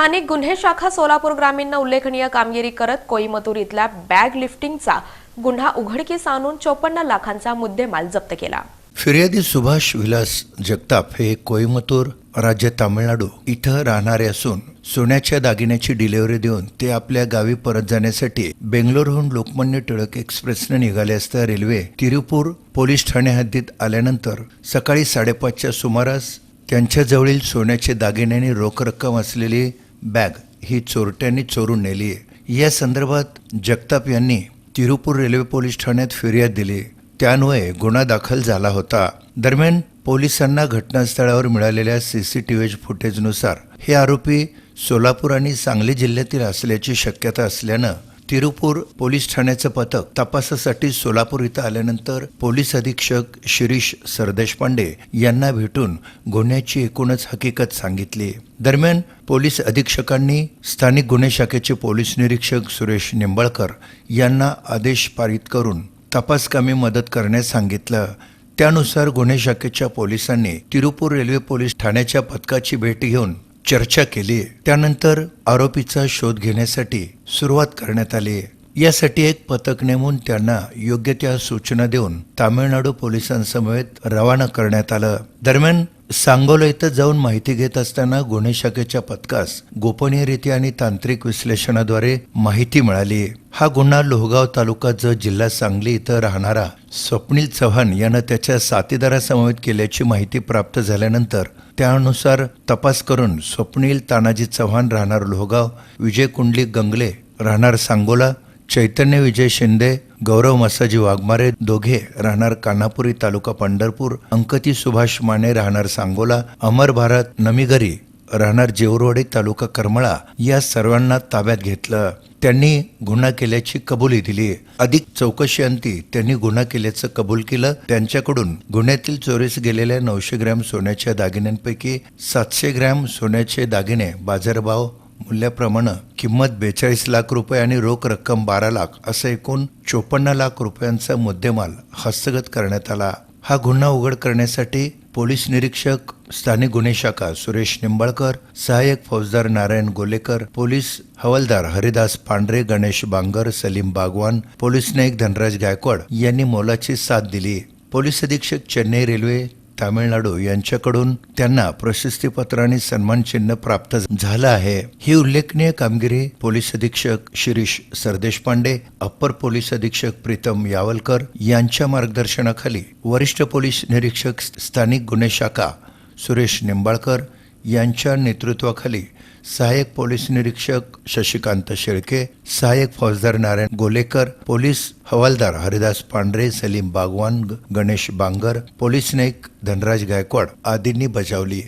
स्थानिक गुन्हे शाखा सोलापूर ग्रामीणनं उल्लेखनीय कामगिरी करत कोईमतूर इथल्या बॅग लिफ्टिंगचा गुन्हा उघडकीस आणून चोपन्न लाखांचा मुद्देमाल जप्त केला. फिर्यादी सुभाष विलास जगताप हे कोईमतूर राज्य तामिळनाडू इथं राहणारे असून सोन्याच्या दागिन्याची डिलिव्हरी देऊन ते आपल्या गावी परत जाण्यासाठी बेंगलोरहून लोकमान्य टिळक एक्सप्रेसने निघाले असता रेल्वे तिरुपूर पोलीस ठाणे हद्दीत आल्यानंतर सकाळी साडेपाचच्या सुमारास त्यांच्याजवळील सोन्याचे दागिन्याने रोख रक्कम असलेली बॅग ही चोरट्यांनी चोरून नेली आहे. या संदर्भात जगताप यांनी तिरुपूर रेल्वे पोलीस ठाण्यात फिर्याद दिली त्यान्वये गुन्हा दाखल झाला होता. दरम्यान पोलिसांना घटनास्थळावर मिळालेल्या सी सी टी व्ही फुटेजनुसार हे आरोपी सोलापूर आणि सांगली जिल्ह्यातील असल्याची शक्यता असल्यानं तिरुपूर पोलीस ठाण्याचं पथक तपासासाठी सोलापूर इथं आल्यानंतर पोलीस अधीक्षक शिरीष सरदेशपांडे यांना भेटून गुन्ह्याची एकूणच हकीकत सांगितली. दरम्यान पोलीस अधीक्षकांनी स्थानिक गुन्हे शाखेचे पोलीस निरीक्षक सुरेश निंबाळकर यांना आदेश पारित करून तपासकामी मदत करण्यास सांगितलं. त्यानुसार गुन्हे शाखेच्या पोलिसांनी तिरुपूर रेल्वे पोलीस ठाण्याच्या पथकाची भेट घेऊन चर्चा केली. त्यानंतर आरोपीचा शोध घेण्यासाठी सुरुवात करण्यात आली. यासाठी एक पथक नेमून त्यांना योग्य त्या सूचना देऊन तामिळनाडू पोलिसांसमवेत रवाना करण्यात आलं. दरम्यान सांगोला इथं जाऊन माहिती घेत असताना गुन्हे शाखेच्या पथकास गोपनीयरित्या आणि तांत्रिक विश्लेषणाद्वारे माहिती मिळाली. हा गुन्हा लोहगाव तालुका ज जिल्हा सांगली इथं राहणारा स्वप्नील चव्हाण यानं त्याच्या साथीदारासमवेत केल्याची माहिती प्राप्त झाल्यानंतर त्यानुसार तपास करून स्वप्नील तानाजी चव्हाण राहणार लोहगाव विजय कुंडली गंगले राहणार सांगोला चैतन्य विजय शिंदे गौरव मसाजी वाघमारे दोघे राहणार कान्हापुरी तालुका पंढरपूर. अंकती सुभाष माने राहणार सांगोला. अमर भारत नमीगरी राहणार जेवरवाडी तालुका करमळा. या सर्वांना ताब्यात घेतलं. त्यांनी गुन्हा केल्याची कबुली दिली. अधिक चौकशी अंती त्यांनी गुन्हा केल्याचं कबूल केलं. त्यांच्याकडून गुन्ह्यातील चोरीस गेलेल्या नऊशे ग्रॅम सोन्याच्या दागिन्यांपैकी सातशे ग्रॅम सोन्याचे दागिने बाजारभाव मूल्याप्रमाणे किंमत बेचाळीस लाख रुपये आणि रोख रक्कम बारा लाख असं एकूण चोपन्न लाख रुपयांचा मुद्देमाल हस्तगत करण्यात आला. हा गुन्हा उघड करण्यासाठी पोलीस निरीक्षक स्थानिक गुन्हे शाखा सुरेश निंबाळकर सहाय्यक फौजदार नारायण गोलेकर पोलीस हवालदार हरिदास पांढरे गणेश बांगर सलीम बागवान पोलीस नाईक धनराज गायकवाड यांनी मोलाची साथ दिली. पोलीस अधीक्षक चेन्नई रेल्वे तामिळनाडू यांच्याकडून त्यांना प्रशस्तीपत्र आणि सन्मान चिन्ह प्राप्त झालं आहे. ही उल्लेखनीय कामगिरी पोलीस अधीक्षक शिरीष सरदेशपांडे अप्पर पोलीस अधीक्षक प्रीतम यावलकर यांच्या मार्गदर्शनाखाली वरिष्ठ पोलीस निरीक्षक स्थानिक गुन्हे शाखा सुरेश निंबाळकर यांच्या नेतृत्वाखाली सहाय्यक पोलीस निरीक्षक शशिकांत शेळके सहाय्यक फौजदार नारायण गोलेकर पोलीस हवालदार हरिदास पांढरे सलीम बागवान गणेश बांगर पोलीस नाईक धनराज गायकवाड आदींनी बजावली